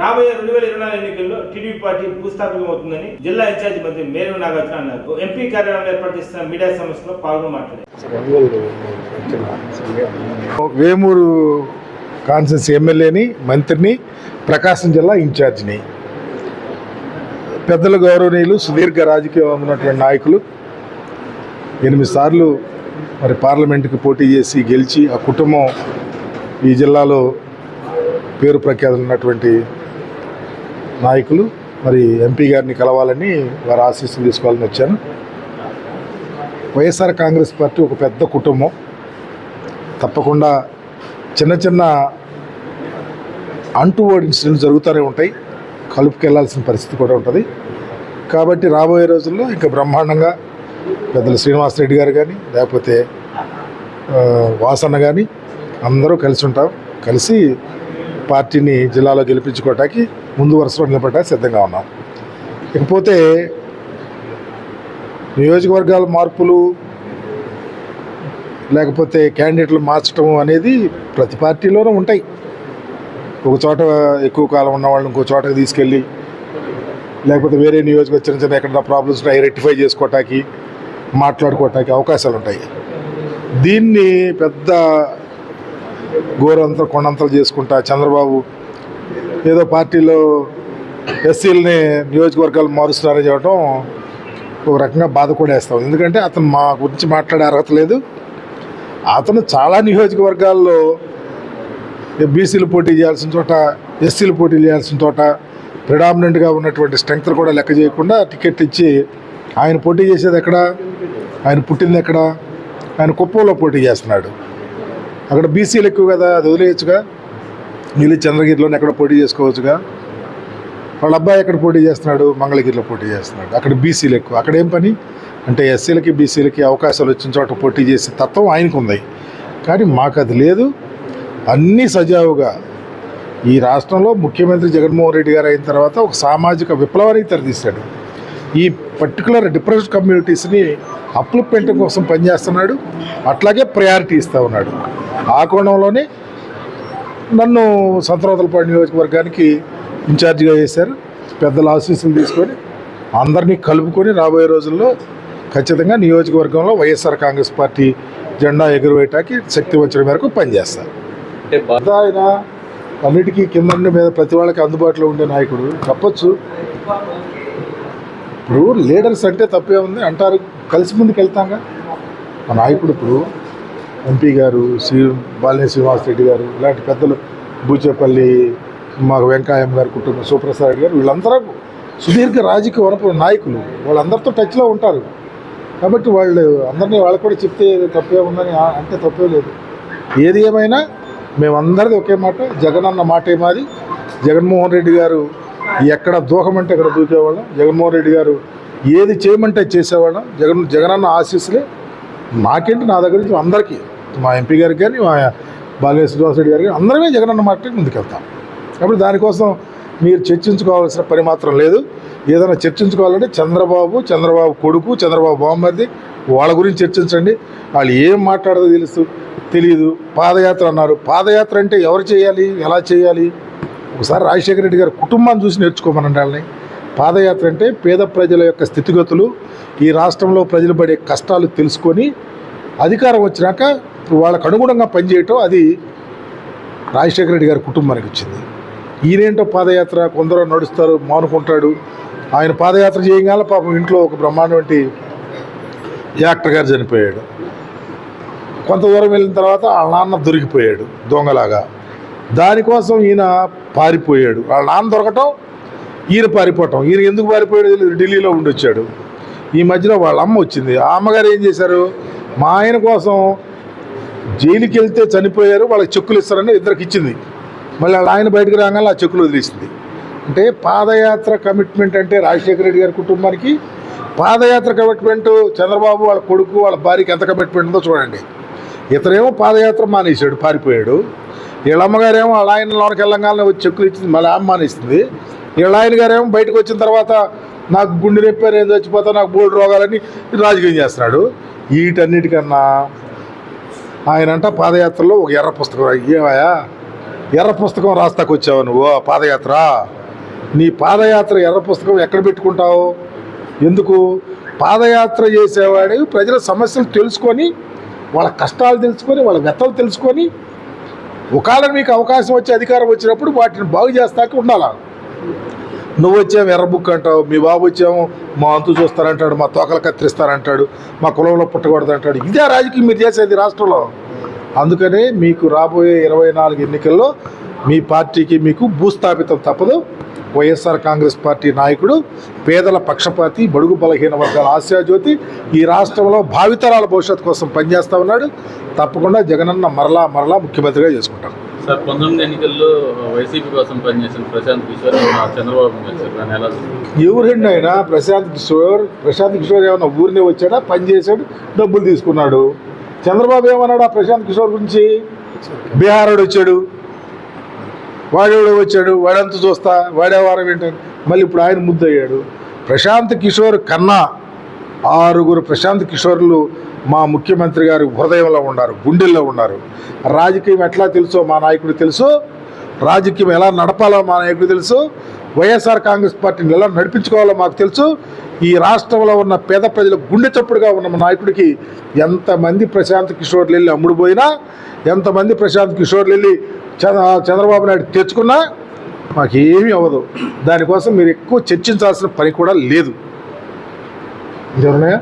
రాబోయే రెండు వేల ఇరవై నాలుగు ఎన్నికల్లో టీడీపీ పార్టీ భూస్థాపికమవుతుందని జిల్లా ఇన్ఛార్జి మంత్రి మేరు నాగార్జున అన్నారు. ఎంపీ కార్యాలయంలో ఏర్పాటు చేసిన మీడియా సమస్యలో పాల్గొని మాట్లాడారు. వేమూరు కాన్సెన్స్ ఎమ్మెల్యేని మంత్రిని ప్రకాశం జిల్లా ఇన్ఛార్జిని. పెద్దల గౌరవనీయులు సుదీర్ఘ రాజకీయం ఉన్నటువంటి నాయకులు. ఎనిమిది సార్లు మరి పార్లమెంటుకి పోటీ చేసి గెలిచి ఆ కుటుంబం ఈ జిల్లాలో పేరు ప్రఖ్యాతులు ఉన్నటువంటి నాయకులు మరి ఎంపీ గారిని కలవాలని వారి ఆశీస్సులు తీసుకోవాలని వచ్చాను. వైఎస్ఆర్ కాంగ్రెస్ పార్టీ ఒక పెద్ద కుటుంబం. తప్పకుండా చిన్న చిన్న అంటువర్డ్ ఇన్సిడెంట్స్ జరుగుతూనే ఉంటాయి. కలుపుకెళ్ళాల్సిన పరిస్థితి కూడా ఉంటుంది. కాబట్టి రాబోయే రోజుల్లో ఇంకా బ్రహ్మాండంగా పెద్దలు శ్రీనివాసరెడ్డి గారు కానీ లేకపోతే వాసన్న కానీ అందరూ కలిసి ఉంటాం. కలిసి పార్టీని జిల్లాలో గెలిపించుకోవటానికి ముందు వరుసలో నిలబడటానికి సిద్ధంగా ఉన్నాం. ఇకపోతే నియోజకవర్గాల మార్పులు లేకపోతే క్యాండిడేట్లు మార్చడం అనేది ప్రతి పార్టీలోనూ ఉంటాయి. ఒక చోట ఎక్కువ కాలం ఉన్న వాళ్ళని ఇంకో చోటకి తీసుకెళ్ళి లేకపోతే వేరే నియోజకవర్గం చిన్న చిన్న ఎక్కడ ప్రాబ్లమ్స్ ఉంటాయి రెక్టిఫై చేసుకోవటానికి మాట్లాడుకోవటానికి అవకాశాలు ఉంటాయి. దీన్ని పెద్ద గోరంతా కొండంతలు చేసుకుంటా చంద్రబాబు ఏదో పార్టీలో ఎస్సీలని నియోజకవర్గాలు మారుస్తున్నారని చెప్పడం ఒక రకంగా బాధ కూడా వేస్తాం ఎందుకంటే అతను మా గురించి మాట్లాడే అర్హత లేదు. అతను చాలా నియోజకవర్గాల్లో బీసీలు పోటీ చేయాల్సిన చోట ఎస్సీలు పోటీ చేయాల్సిన చోట ప్రిడామినెంట్గా ఉన్నటువంటి స్ట్రెంగ్త్ కూడా లెక్క చేయకుండా టికెట్ ఇచ్చి ఆయన పోటీ చేసేది ఎక్కడ? ఆయన పుట్టింది ఎక్కడ? ఆయన కుప్పంలో పోటీ చేస్తున్నాడు. అక్కడ బీసీలు ఎక్కువ కదా అది వదిలేయచ్చుగా? నీళ్ళు చంద్రగిరిలోనే ఎక్కడ పోటీ చేసుకోవచ్చుగా? వాళ్ళ అబ్బాయి ఎక్కడ పోటీ చేస్తున్నాడు? మంగళగిరిలో పోటీ చేస్తున్నాడు. అక్కడ బీసీలు ఎక్కువ. అక్కడ ఏం పని? అంటే ఎస్సీలకి బీసీలకి అవకాశాలు వచ్చిన చోట పోటీ చేసే తత్వం ఆయనకు ఉంది. కానీ మాకు అది లేదు. అన్నీ సజావుగా ఈ రాష్ట్రంలో ముఖ్యమంత్రి జగన్మోహన్ రెడ్డి గారు అయిన తర్వాత ఒక సామాజిక విప్లవానికి తెరదీశాడు. ఈ పర్టికులర్ డిప్రెస్డ్ కమ్యూనిటీస్ని అప్లిప్మెంట్ కోసం పనిచేస్తున్నాడు. అట్లాగే ప్రయారిటీ ఇస్తూ ఉన్నాడు. ఆ కోణంలోనే నన్ను సంతరోతలపాడు నియోజకవర్గానికి ఇన్ఛార్జిగా చేశారు. పెద్దల ఆశీస్సులు తీసుకొని అందరినీ కలుపుకొని రాబోయే రోజుల్లో ఖచ్చితంగా నియోజకవర్గంలో వైఎస్ఆర్ కాంగ్రెస్ పార్టీ జెండా ఎగురవేయటానికి శక్తి వచ్చిన మేరకు పనిచేస్తారు. ఆయన అన్నిటికీ కింద మీద ప్రతి వాళ్ళకి అందుబాటులో ఉండే నాయకుడు. చెప్పొచ్చు. ఇప్పుడు లీడర్స్ అంటే తప్పే ఉంది. అంటారు కలిసి ముందుకు వెళ్తాంగా మా నాయకుడు ఇప్పుడు ఎంపీ గారు శ్రీ శ్రీనివాస్ రెడ్డి గారు ఇలాంటి పెద్దలు బూచేపల్లి మాకు వెంకయ్యం గారు కుటుంబం సుప్రసాద్ గారు వీళ్ళందరూ సుదీర్ఘ రాజకీయ వనపు నాయకులు. వాళ్ళందరితో టచ్లో ఉంటారు. కాబట్టి వాళ్ళు అందరినీ వాళ్ళకు కూడా చెప్తే తప్పే ఉందని అంటే తప్పే లేదు. ఏది ఏమైనా మేమందరిది ఒకే మాట జగన్ అన్న మాటే మాది. జగన్మోహన్ రెడ్డి గారు ఎక్కడ దూకమంటే అక్కడ దూకేవాళ్ళం జగన్మోహన్ రెడ్డి గారు ఏది చేయమంటే చేసేవాళ్ళం. జగన్ జగనన్న ఆశీస్సులే. నాకేంటి నా దగ్గర నుంచి అందరికీ. మా ఎంపీ గారికి కానీ మా బాలయ్య శ్రీనివాస రెడ్డి గారికి అందరమే జగనన్న మాటకి ముందుకెళ్తాం. కాబట్టి దానికోసం మీరు చర్చించుకోవాల్సిన పని మాత్రం లేదు. ఏదైనా చర్చించుకోవాలంటే చంద్రబాబు చంద్రబాబు కొడుకు చంద్రబాబు బామ్మది వాళ్ళ గురించి చర్చించండి. వాళ్ళు ఏం మాట్లాడదో తెలుసు తెలియదు పాదయాత్ర అన్నారు. పాదయాత్ర అంటే ఎవరు చేయాలి ఎలా చేయాలి? ఒకసారి రాజశేఖర రెడ్డి గారి కుటుంబాన్ని చూసి నేర్చుకోమనండి వాళ్ళని. పాదయాత్ర అంటే పేద ప్రజల యొక్క స్థితిగతులు ఈ రాష్ట్రంలో ప్రజలు పడే కష్టాలు తెలుసుకొని అధికారం వచ్చినాక వాళ్ళకు అనుగుణంగా పనిచేయటం అది రాజశేఖర రెడ్డి గారి కుటుంబానికి వచ్చింది. ఈయనేంటో పాదయాత్ర కొందరు నడుస్తారు మానుకుంటాడు. ఆయన పాదయాత్ర చేయగానే పాపం ఇంట్లో ఒక బ్రహ్మాండవంటి యాక్టర్ గారు చనిపోయాడు. కొంత దూరం వెళ్ళిన తర్వాత వాళ్ళ నాన్న దొరికిపోయాడు దొంగలాగా. దానికోసం ఈయన పారిపోయాడు. వాళ్ళ నాన్న దొరకటం ఈయన పారిపోవటం. ఈయన ఎందుకు పారిపోయాడు తెలియదు. ఢిల్లీలో ఉండొచ్చాడు ఈ మధ్యలో వాళ్ళ అమ్మ వచ్చింది. ఆ అమ్మగారు ఏం చేశారు? మా ఆయన కోసం జైలుకి వెళ్తే చనిపోయారు వాళ్ళకి చెక్కులు ఇస్తారని ఇద్దరికి ఇచ్చింది. మళ్ళీ వాళ్ళ ఆయన బయటకు రాగానే ఆ చెక్కులు వదిలేసింది. అంటే పాదయాత్ర కమిట్మెంట్ అంటే రాజశేఖర రెడ్డి గారి కుటుంబానికి పాదయాత్ర కమిట్మెంట్ చంద్రబాబు వాళ్ళ కొడుకు వాళ్ళ భార్యకి ఎంత కమిట్మెంట్ ఉందో చూడండి. ఇతనేమో పాదయాత్ర మానేశాడు పారిపోయాడు. వీళ్ళ అమ్మగారేమో వాళ్ళ ఆయన లోనకి వెళ్ళంగానే వచ్చి చెక్కులు ఇచ్చింది మళ్ళీ ఆమె మానేసింది. వీళ్ళ ఆయన గారేమో బయటకు వచ్చిన తర్వాత నాకు గుండె నొప్పి నేను చచ్చిపోతా నాకు బోర్డు రోగాలని రాజకీయం చేస్తున్నాడు. వీటన్నిటికన్నా ఆయనంట పాదయాత్రలో ఒక ఎర్ర పుస్తకం ఏమయ్యా ఎర్ర పుస్తకం రాస్తాకు వచ్చావు నువ్వు పాదయాత్ర? నీ పాదయాత్ర ఎర్ర పుస్తకం ఎక్కడ పెట్టుకుంటావు? ఎందుకు? పాదయాత్ర చేసేవాడు ప్రజల సమస్యలు తెలుసుకొని వాళ్ళ కష్టాలు తెలుసుకొని వాళ్ళ వ్యతలు తెలుసుకొని ఒకవేళ మీకు అవకాశం వచ్చే అధికారం వచ్చినప్పుడు వాటిని బాగు చేస్తాక ఉండాలి? నువ్వు వచ్చాము ఎర్ర బుక్ అంటావు మీ బాబు వచ్చాము మా అంతు చూస్తారంటాడు మా తోకలు కత్తిరిస్తారంటాడు మా కులంలో పుట్టకూడదు అంటాడు ఇదే రాజకీయం మీరు చేసేది రాష్ట్రంలో. అందుకనే మీకు రాబోయే ఇరవై నాలుగు ఎన్నికల్లో మీ పార్టీకి మీకు భూస్థాపితం తప్పదు. వైఎస్ఆర్ కాంగ్రెస్ పార్టీ నాయకుడు పేదల పక్షపాతి బడుగు బలహీన వర్గాల ఆశాజ్యోతి ఈ రాష్ట్రంలో భావితరాల భవిష్యత్తు కోసం పనిచేస్తా ఉన్నాడు. తప్పకుండా జగనన్న మరలా మరలా ముఖ్యమంత్రిగా చేసుకుంటాం. సార్ పంతొమ్మిది ఎన్నికల్లో వైసీపీ కోసం పనిచేసిన ప్రశాంత్ కిషోర్ చంద్రబాబు ఎవరండి ఆయన? ప్రశాంత్ కిషోర్ ప్రశాంత్ కిషోర్ ఏమన్నా ఊరినే వచ్చాడా? పనిచేశాడు డబ్బులు తీసుకున్నాడు. చంద్రబాబు ఏమన్నాడు ఆ ప్రశాంత్ కిషోర్ గురించి? బీహారోడు వచ్చాడు. వాడేవాడు వచ్చాడు? వాడంతా చూస్తా? వాడేవారం ఏంటని మళ్ళీ ఇప్పుడు ఆయన ముద్దయ్యాడు. ప్రశాంత్ కిషోర్ కన్నా ఆరుగురు ప్రశాంత్ కిషోర్లు మా ముఖ్యమంత్రి గారు హృదయంలో ఉన్నారు గుండెల్లో ఉన్నారు. రాజకీయం ఎట్లా తెలుసో మా నాయకుడు తెలుసు. రాజకీయం ఎలా నడపాలో మా నాయకుడు తెలుసు. వైఎస్ఆర్ కాంగ్రెస్ పార్టీని ఎలా నడిపించుకోవాలో మాకు తెలుసు. ఈ రాష్ట్రంలో ఉన్న పేద ప్రజల గుండె చప్పుడుగా ఉన్న మా నాయకుడికి ఎంతమంది ప్రశాంత్ కిషోర్లు వెళ్ళి అమ్ముడుపోయినా ఎంతమంది ప్రశాంత్ కిషోర్లు వెళ్ళి చంద్ర చంద్రబాబు నాయుడు తెచ్చుకున్నా మాకేమీ అవ్వదు. దానికోసం మీరు ఎక్కువ చర్చించాల్సిన పని కూడా లేదు. ఇంకెవరున్నాయా